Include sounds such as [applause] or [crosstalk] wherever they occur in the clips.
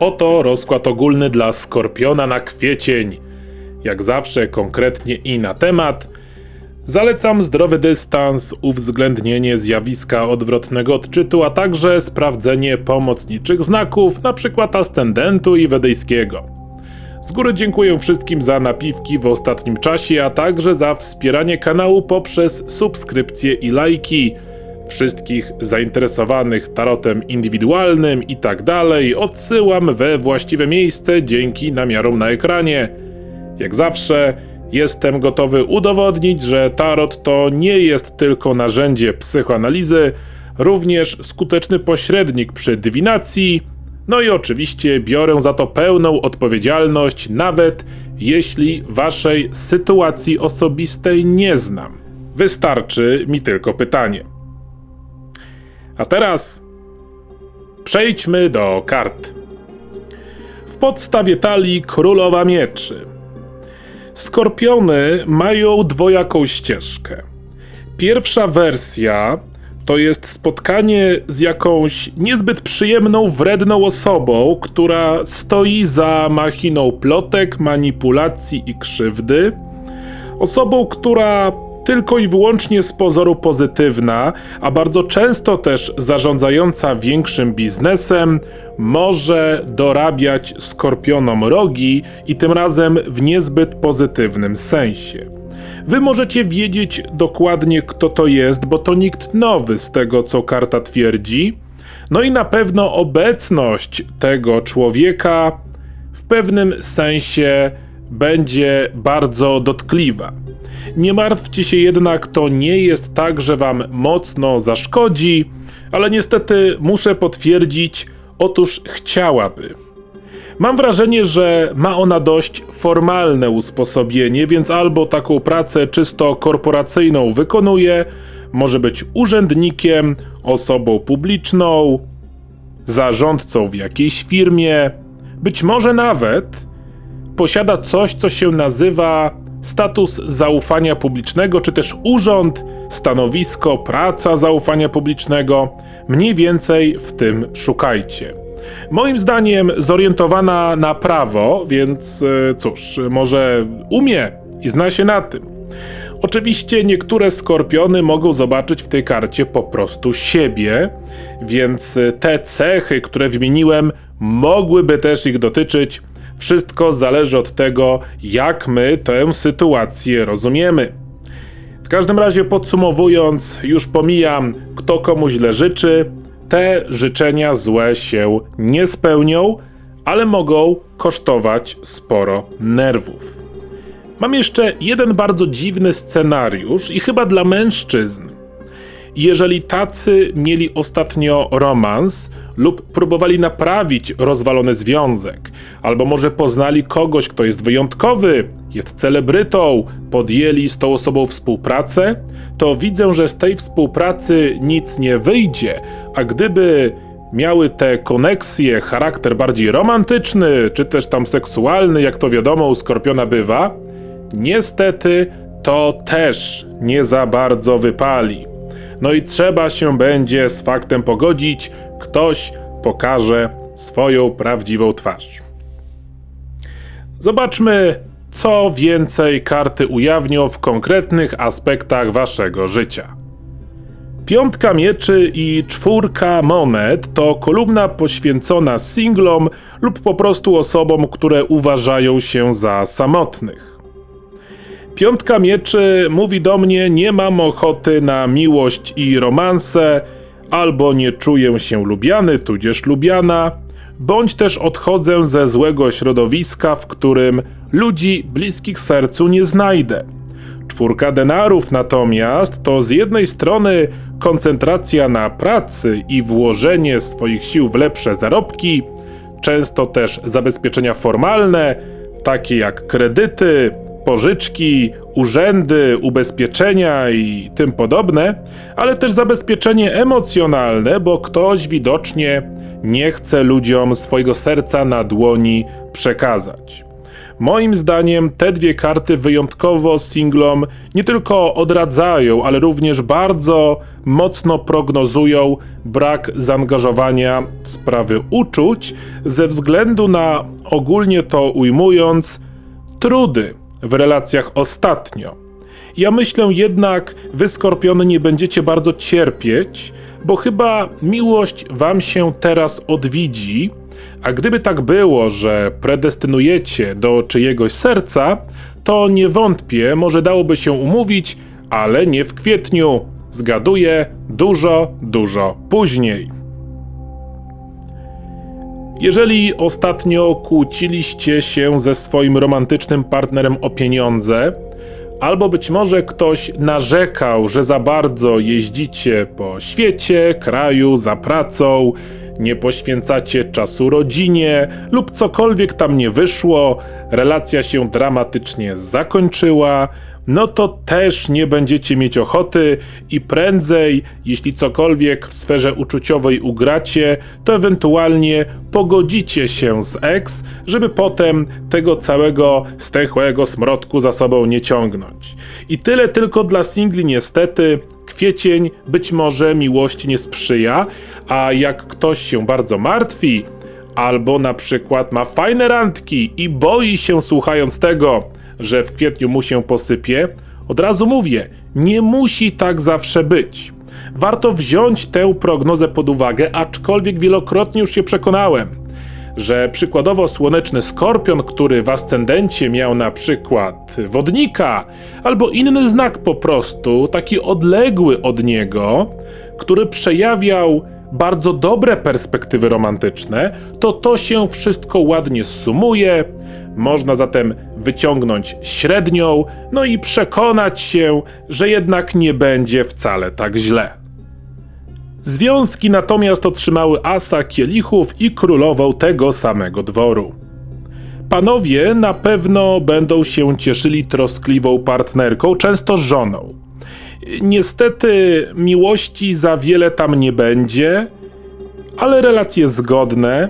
Oto rozkład ogólny dla Skorpiona na kwiecień. Jak zawsze konkretnie i na temat. Zalecam zdrowy dystans, uwzględnienie zjawiska odwrotnego odczytu, a także sprawdzenie pomocniczych znaków, np. ascendentu i wedyjskiego. Z góry dziękuję wszystkim za napiwki w ostatnim czasie, a także za wspieranie kanału poprzez subskrypcje i lajki. Wszystkich zainteresowanych tarotem indywidualnym i tak dalej odsyłam we właściwe miejsce dzięki namiarom na ekranie. Jak zawsze, jestem gotowy udowodnić, że tarot to nie jest tylko narzędzie psychoanalizy, również skuteczny pośrednik przy dywinacji. No i oczywiście biorę za to pełną odpowiedzialność, nawet jeśli waszej sytuacji osobistej nie znam. Wystarczy mi tylko pytanie. A teraz przejdźmy do kart. W podstawie talii królowa mieczy. Skorpiony mają dwojaką ścieżkę. Pierwsza wersja to jest spotkanie z jakąś niezbyt przyjemną, wredną osobą, która stoi za machiną plotek, manipulacji i krzywdy. Osobą, która tylko i wyłącznie z pozoru pozytywna, a bardzo często też zarządzająca większym biznesem, może dorabiać skorpionom rogi i tym razem w niezbyt pozytywnym sensie. Wy możecie wiedzieć dokładnie, kto to jest, bo to nikt nowy z tego, co karta twierdzi. No i na pewno obecność tego człowieka w pewnym sensie będzie bardzo dotkliwa. Nie martwcie się jednak, to nie jest tak, że wam mocno zaszkodzi, ale niestety muszę potwierdzić, otóż chciałaby. Mam wrażenie, że ma ona dość formalne usposobienie, więc albo taką pracę czysto korporacyjną wykonuje, może być urzędnikiem, osobą publiczną, zarządcą w jakiejś firmie, być może nawet posiada coś, co się nazywa status zaufania publicznego, czy też urząd, stanowisko, praca zaufania publicznego. Mniej więcej w tym szukajcie. Moim zdaniem zorientowana na prawo, więc e, cóż, może umie i zna się na tym. Oczywiście niektóre skorpiony mogą zobaczyć w tej karcie po prostu siebie, więc te cechy, które wymieniłem, mogłyby też ich dotyczyć. Wszystko zależy od tego, jak my tę sytuację rozumiemy. W każdym razie podsumowując, już pomijam, kto komu źle życzy, te życzenia złe się nie spełnią, ale mogą kosztować sporo nerwów. Mam jeszcze jeden bardzo dziwny scenariusz i chyba dla mężczyzn. Jeżeli tacy mieli ostatnio romans lub próbowali naprawić rozwalony związek, albo może poznali kogoś, kto jest wyjątkowy, jest celebrytą, podjęli z tą osobą współpracę, to widzę, że z tej współpracy nic nie wyjdzie, a gdyby miały te koneksje charakter bardziej romantyczny, czy też tam seksualny, jak to wiadomo u Skorpiona bywa, niestety to też nie za bardzo wypali. No i trzeba się będzie z faktem pogodzić, ktoś pokaże swoją prawdziwą twarz. Zobaczmy, co więcej karty ujawnią w konkretnych aspektach waszego życia. Piątka mieczy i czwórka monet to kolumna poświęcona singlom lub po prostu osobom, które uważają się za samotnych. Piątka mieczy mówi do mnie: Nie mam ochoty na miłość i romanse, albo nie czuję się lubiany, tudzież lubiana, bądź też odchodzę ze złego środowiska, w którym ludzi bliskich sercu nie znajdę. Czwórka denarów natomiast to z jednej strony koncentracja na pracy i włożenie swoich sił w lepsze zarobki, często też zabezpieczenia formalne, takie jak kredyty, pożyczki, urzędy, ubezpieczenia i tym podobne, ale też zabezpieczenie emocjonalne, bo ktoś widocznie nie chce ludziom swojego serca na dłoni przekazać. Moim zdaniem te dwie karty wyjątkowo singlom nie tylko odradzają, ale również bardzo mocno prognozują brak zaangażowania w sprawy uczuć ze względu na ogólnie to ujmując trudy w relacjach ostatnio. Ja myślę jednak, wy skorpiony nie będziecie bardzo cierpieć, bo chyba miłość wam się teraz odwidzi, a gdyby tak było, że predestynujecie do czyjegoś serca, to nie wątpię, może dałoby się umówić, ale nie w kwietniu. Zgaduję dużo, dużo później. Jeżeli ostatnio kłóciliście się ze swoim romantycznym partnerem o pieniądze, albo być może ktoś narzekał, że za bardzo jeździcie po świecie, kraju, za pracą, nie poświęcacie czasu rodzinie lub cokolwiek tam nie wyszło, relacja się dramatycznie zakończyła, no to też nie będziecie mieć ochoty i prędzej, jeśli cokolwiek w sferze uczuciowej ugracie, to ewentualnie pogodzicie się z ex, żeby potem tego całego stechłego smrodku za sobą nie ciągnąć. I tyle tylko dla singli niestety, kwiecień być może miłości nie sprzyja, a jak ktoś się bardzo martwi, albo na przykład ma fajne randki i boi się słuchając tego, że w kwietniu mu się posypie, od razu mówię, nie musi tak zawsze być. Warto wziąć tę prognozę pod uwagę, aczkolwiek wielokrotnie już się przekonałem, że przykładowo słoneczny skorpion, który w ascendencie miał na przykład wodnika, albo inny znak po prostu, taki odległy od niego, który przejawiał bardzo dobre perspektywy romantyczne, to to się wszystko ładnie sumuje. Można zatem wyciągnąć średnią, no i przekonać się, że jednak nie będzie wcale tak źle. Związki natomiast otrzymały asa kielichów i królową tego samego dworu. Panowie na pewno będą się cieszyli troskliwą partnerką, często żoną. Niestety miłości za wiele tam nie będzie, ale relacje zgodne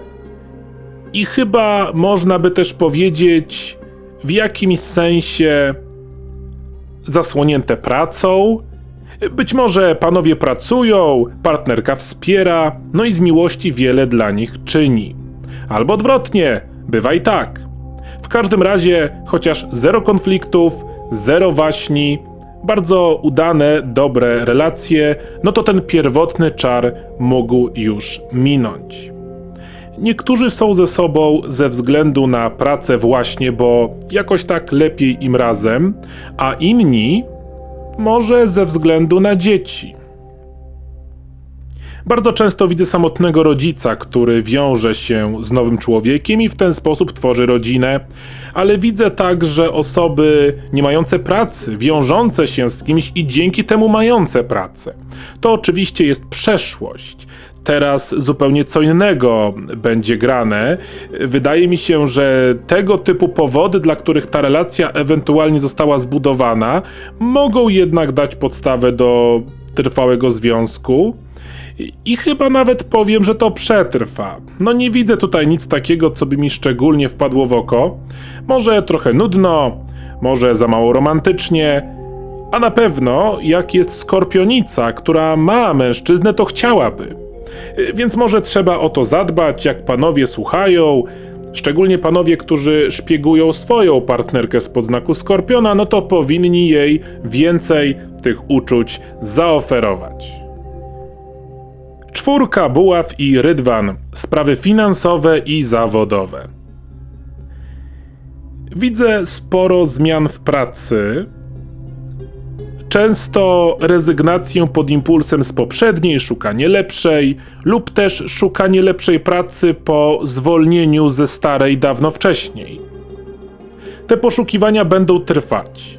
i chyba można by też powiedzieć w jakimś sensie zasłonięte pracą. Być może panowie pracują, partnerka wspiera, no i z miłości wiele dla nich czyni. Albo odwrotnie, bywa i tak. W każdym razie, chociaż zero konfliktów, zero waśni, bardzo udane, dobre relacje, no to ten pierwotny czar mógł już minąć. Niektórzy są ze sobą ze względu na pracę właśnie, bo jakoś tak lepiej im razem, a inni może ze względu na dzieci. Bardzo często widzę samotnego rodzica, który wiąże się z nowym człowiekiem i w ten sposób tworzy rodzinę, ale widzę także osoby nie mające pracy, wiążące się z kimś i dzięki temu mające pracę. To oczywiście jest przeszłość. Teraz zupełnie co innego będzie grane. Wydaje mi się, że tego typu powody, dla których ta relacja ewentualnie została zbudowana, mogą jednak dać podstawę do trwałego związku. I chyba nawet powiem, że to przetrwa. No nie widzę tutaj nic takiego, co by mi szczególnie wpadło w oko. Może trochę nudno, może za mało romantycznie, a na pewno jak jest skorpionica, która ma mężczyznę, to chciałaby. Więc może trzeba o to zadbać, jak panowie słuchają, szczególnie panowie, którzy szpiegują swoją partnerkę z podznaku skorpiona, no to powinni jej więcej tych uczuć zaoferować. Czwórka, Buław i Rydwan. Sprawy finansowe i zawodowe. Widzę sporo zmian w pracy. Często rezygnację pod impulsem z poprzedniej, szukanie lepszej, lub też szukanie lepszej pracy po zwolnieniu ze starej dawno wcześniej. Te poszukiwania będą trwać.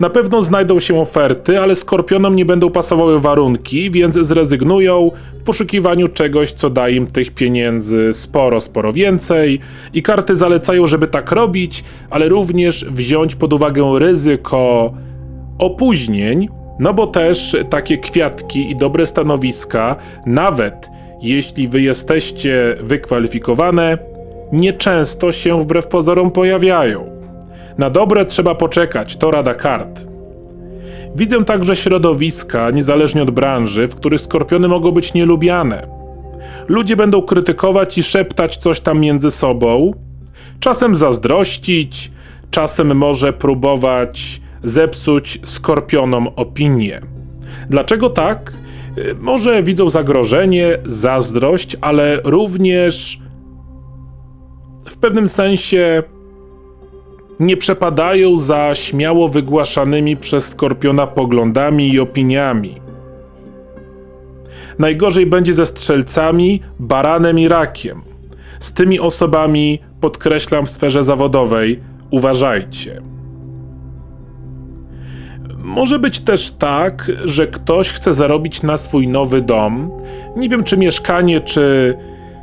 Na pewno znajdą się oferty, ale skorpionom nie będą pasowały warunki, więc zrezygnują w poszukiwaniu czegoś, co da im tych pieniędzy sporo, sporo więcej. I karty zalecają, żeby tak robić, ale również wziąć pod uwagę ryzyko opóźnień, no bo też takie kwiatki i dobre stanowiska, nawet jeśli wy jesteście wykwalifikowane, nieczęsto się wbrew pozorom pojawiają. Na dobre trzeba poczekać, to rada kart. Widzę także środowiska, niezależnie od branży, w których skorpiony mogą być nielubiane. Ludzie będą krytykować i szeptać coś tam między sobą, czasem zazdrościć, czasem może próbować zepsuć skorpionom opinię. Dlaczego tak? Y, Może widzą zagrożenie, zazdrość, ale również w pewnym sensie nie przepadają za śmiało wygłaszanymi przez skorpiona poglądami i opiniami. Najgorzej będzie ze strzelcami, baranem i rakiem. Z tymi osobami, podkreślam w sferze zawodowej, uważajcie. Może być też tak, że ktoś chce zarobić na swój nowy dom. Nie wiem, czy mieszkanie, czy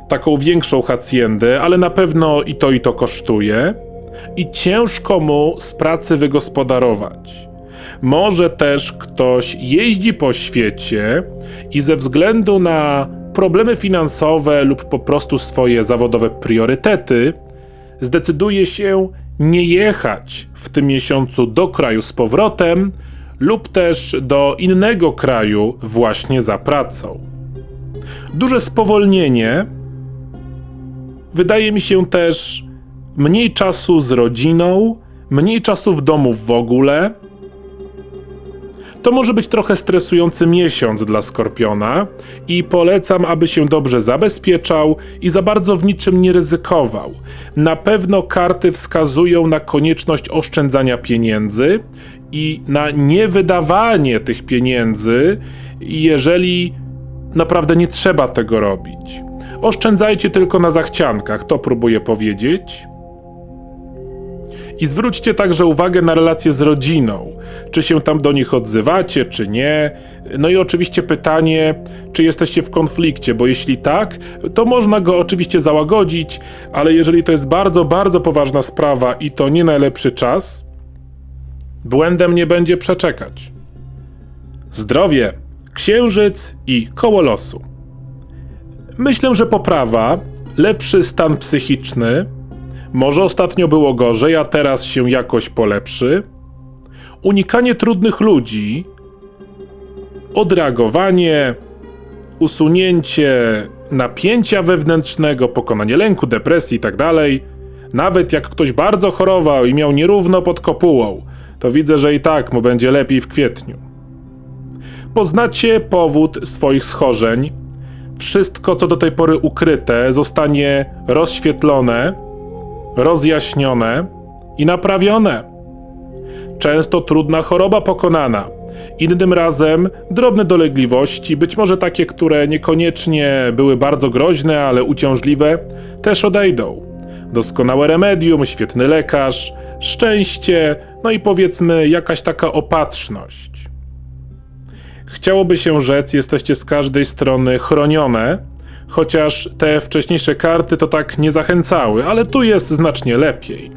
taką większą hacjendę, ale na pewno i to, i to kosztuje. I ciężko mu z pracy wygospodarować. Może też ktoś jeździ po świecie i ze względu na problemy finansowe lub po prostu swoje zawodowe priorytety zdecyduje się nie jechać w tym miesiącu do kraju z powrotem lub też do innego kraju właśnie za pracą. Duże spowolnienie wydaje mi się też mniej czasu z rodziną, mniej czasu w domu w ogóle. To może być trochę stresujący miesiąc dla Skorpiona i polecam, aby się dobrze zabezpieczał i za bardzo w niczym nie ryzykował. Na pewno karty wskazują na konieczność oszczędzania pieniędzy i na niewydawanie tych pieniędzy, jeżeli naprawdę nie trzeba tego robić. Oszczędzajcie tylko na zachciankach, to próbuję powiedzieć. I zwróćcie także uwagę na relacje z rodziną. Czy się tam do nich odzywacie, czy nie. No i oczywiście pytanie, czy jesteście w konflikcie, bo jeśli tak, to można go oczywiście załagodzić, ale jeżeli to jest bardzo, bardzo poważna sprawa i to nie najlepszy czas, błędem nie będzie przeczekać. Zdrowie, księżyc i koło losu. Myślę, że poprawa, lepszy stan psychiczny, może ostatnio było gorzej, a teraz się jakoś polepszy. Unikanie trudnych ludzi, odreagowanie, usunięcie napięcia wewnętrznego, pokonanie lęku, depresji itd. Nawet jak ktoś bardzo chorował i miał nierówno pod kopułą, to widzę, że i tak mu będzie lepiej w kwietniu. Poznacie powód swoich schorzeń. Wszystko, co do tej pory ukryte, zostanie rozświetlone rozjaśnione i naprawione. Często trudna choroba pokonana. Innym razem drobne dolegliwości, być może takie, które niekoniecznie były bardzo groźne, ale uciążliwe, też odejdą. Doskonałe remedium, świetny lekarz, szczęście, no i powiedzmy jakaś taka opatrzność. Chciałoby się rzec, jesteście z każdej strony chronione, chociaż te wcześniejsze karty to tak nie zachęcały, ale tu jest znacznie lepiej.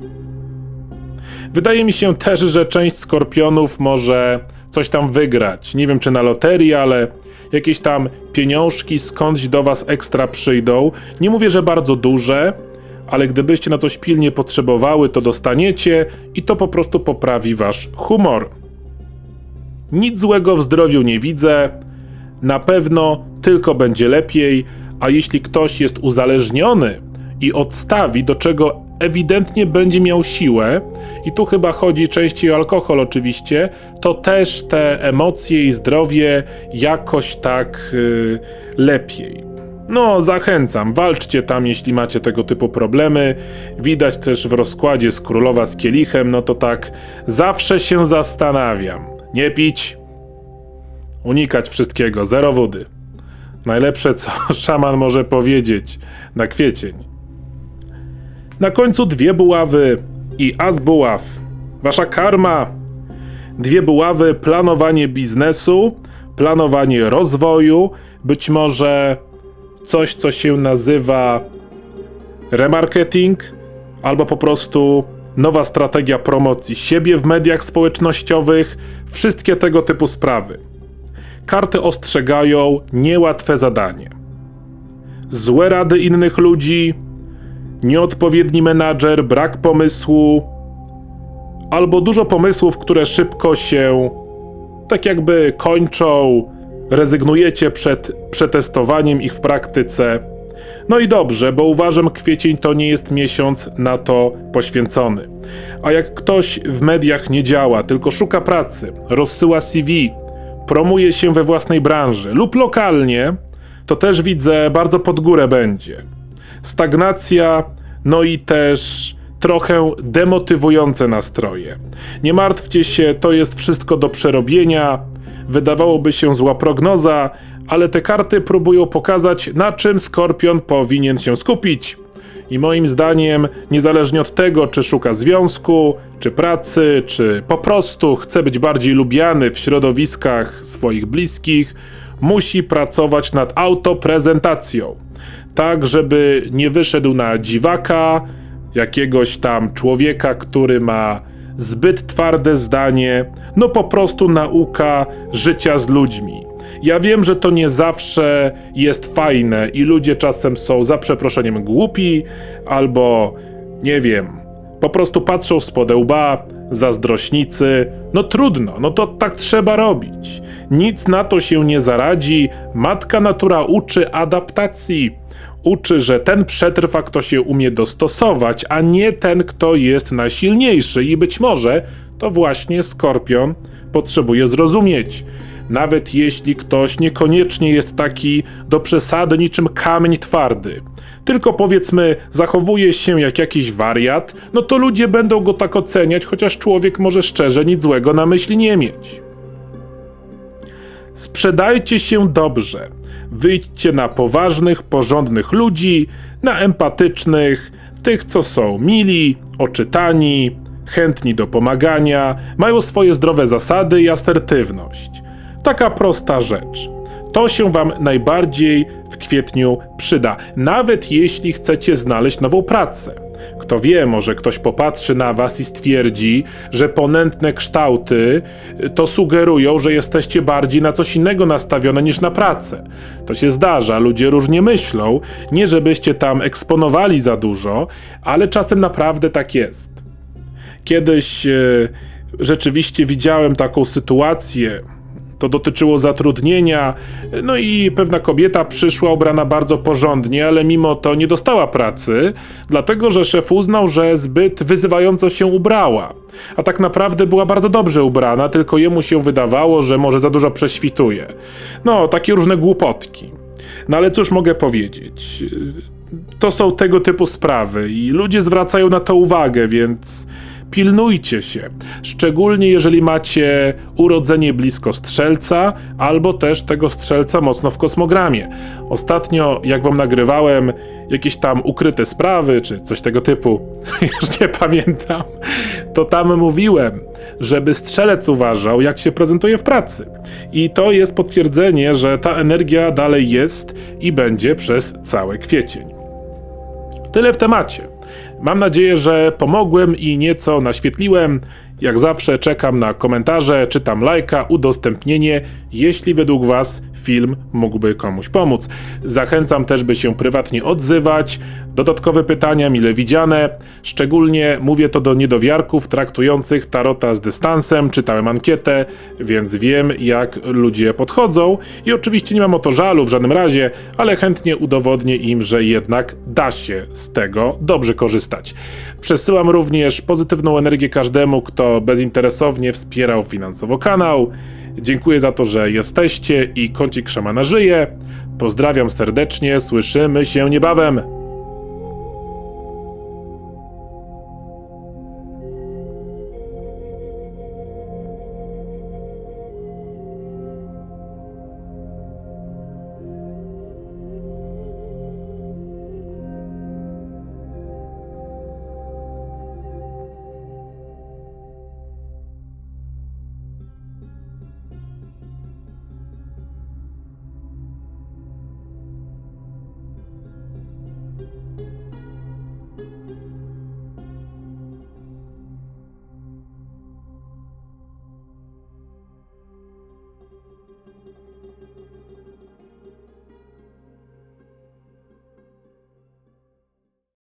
Wydaje mi się też, że część skorpionów może coś tam wygrać. Nie wiem czy na loterii, ale jakieś tam pieniążki skądś do was ekstra przyjdą. Nie mówię, że bardzo duże, ale gdybyście na coś pilnie potrzebowały, to dostaniecie i to po prostu poprawi wasz humor. Nic złego w zdrowiu nie widzę. Na pewno tylko będzie lepiej, a jeśli ktoś jest uzależniony i odstawi, do czego ewidentnie będzie miał siłę, i tu chyba chodzi częściej o alkohol, oczywiście, to też te emocje i zdrowie jakoś tak yy, lepiej. No, zachęcam, walczcie tam, jeśli macie tego typu problemy. Widać też w rozkładzie z królowa z kielichem, no to tak, zawsze się zastanawiam. Nie pić, unikać wszystkiego, zero wody. Najlepsze, co [laughs] szaman może powiedzieć na kwiecień. Na końcu dwie buławy i as buław. Wasza karma. Dwie buławy, planowanie biznesu, planowanie rozwoju, być może coś, co się nazywa remarketing, albo po prostu nowa strategia promocji siebie w mediach społecznościowych, wszystkie tego typu sprawy. Karty ostrzegają niełatwe zadanie. Złe rady innych ludzi, nieodpowiedni menadżer, brak pomysłu, albo dużo pomysłów, które szybko się tak jakby kończą, rezygnujecie przed przetestowaniem ich w praktyce. No i dobrze, bo uważam, kwiecień to nie jest miesiąc na to poświęcony. A jak ktoś w mediach nie działa, tylko szuka pracy, rozsyła CV, promuje się we własnej branży lub lokalnie, to też widzę, bardzo pod górę będzie. Stagnacja, no i też trochę demotywujące nastroje. Nie martwcie się, to jest wszystko do przerobienia. Wydawałoby się zła prognoza, ale te karty próbują pokazać, na czym Skorpion powinien się skupić. I moim zdaniem, niezależnie od tego, czy szuka związku, czy pracy, czy po prostu chce być bardziej lubiany w środowiskach swoich bliskich, musi pracować nad autoprezentacją. Tak, żeby nie wyszedł na dziwaka, jakiegoś tam człowieka, który ma zbyt twarde zdanie, no po prostu nauka życia z ludźmi. Ja wiem, że to nie zawsze jest fajne i ludzie czasem są za przeproszeniem głupi albo nie wiem, po prostu patrzą z podełba, zazdrośnicy. No trudno, no to tak trzeba robić. Nic na to się nie zaradzi. Matka natura uczy adaptacji. Uczy, że ten przetrwa, kto się umie dostosować, a nie ten, kto jest najsilniejszy. I być może to właśnie skorpion potrzebuje zrozumieć. Nawet jeśli ktoś niekoniecznie jest taki do przesady niczym kamień twardy, tylko powiedzmy zachowuje się jak jakiś wariat, no to ludzie będą go tak oceniać, chociaż człowiek może szczerze nic złego na myśli nie mieć. Sprzedajcie się dobrze. Wyjdźcie na poważnych, porządnych ludzi, na empatycznych, tych, co są mili, oczytani, chętni do pomagania, mają swoje zdrowe zasady i asertywność. Taka prosta rzecz. To się Wam najbardziej w kwietniu przyda, nawet jeśli chcecie znaleźć nową pracę. Kto wie, może ktoś popatrzy na Was i stwierdzi, że ponętne kształty to sugerują, że jesteście bardziej na coś innego nastawione niż na pracę. To się zdarza, ludzie różnie myślą, nie żebyście tam eksponowali za dużo, ale czasem naprawdę tak jest. Kiedyś e, rzeczywiście widziałem taką sytuację, to dotyczyło zatrudnienia, no i pewna kobieta przyszła ubrana bardzo porządnie, ale mimo to nie dostała pracy, dlatego że szef uznał, że zbyt wyzywająco się ubrała. A tak naprawdę była bardzo dobrze ubrana, tylko jemu się wydawało, że może za dużo prześwituje. No, takie różne głupotki. No ale cóż mogę powiedzieć? To są tego typu sprawy i ludzie zwracają na to uwagę, więc pilnujcie się. Szczególnie jeżeli macie urodzenie blisko strzelca, albo też tego strzelca mocno w kosmogramie. Ostatnio, jak wam nagrywałem jakieś tam ukryte sprawy, czy coś tego typu, [laughs] już nie pamiętam, to tam mówiłem, żeby strzelec uważał, jak się prezentuje w pracy. I to jest potwierdzenie, że ta energia dalej jest i będzie przez cały kwiecień. Tyle w temacie. Mam nadzieję, że pomogłem i nieco naświetliłem. Jak zawsze czekam na komentarze, czytam lajka, udostępnienie, jeśli według Was film mógłby komuś pomóc. Zachęcam też, by się prywatnie odzywać. Dodatkowe pytania mile widziane. Szczególnie mówię to do niedowiarków traktujących tarota z dystansem. Czytałem ankietę, więc wiem, jak ludzie podchodzą. I oczywiście nie mam o to żalu w żadnym razie, ale chętnie udowodnię im, że jednak da się z tego dobrze korzystać. Przesyłam również pozytywną energię każdemu, kto bezinteresownie wspierał finansowo kanał. Dziękuję za to, że jesteście i kącik szamana żyje. Pozdrawiam serdecznie, słyszymy się niebawem.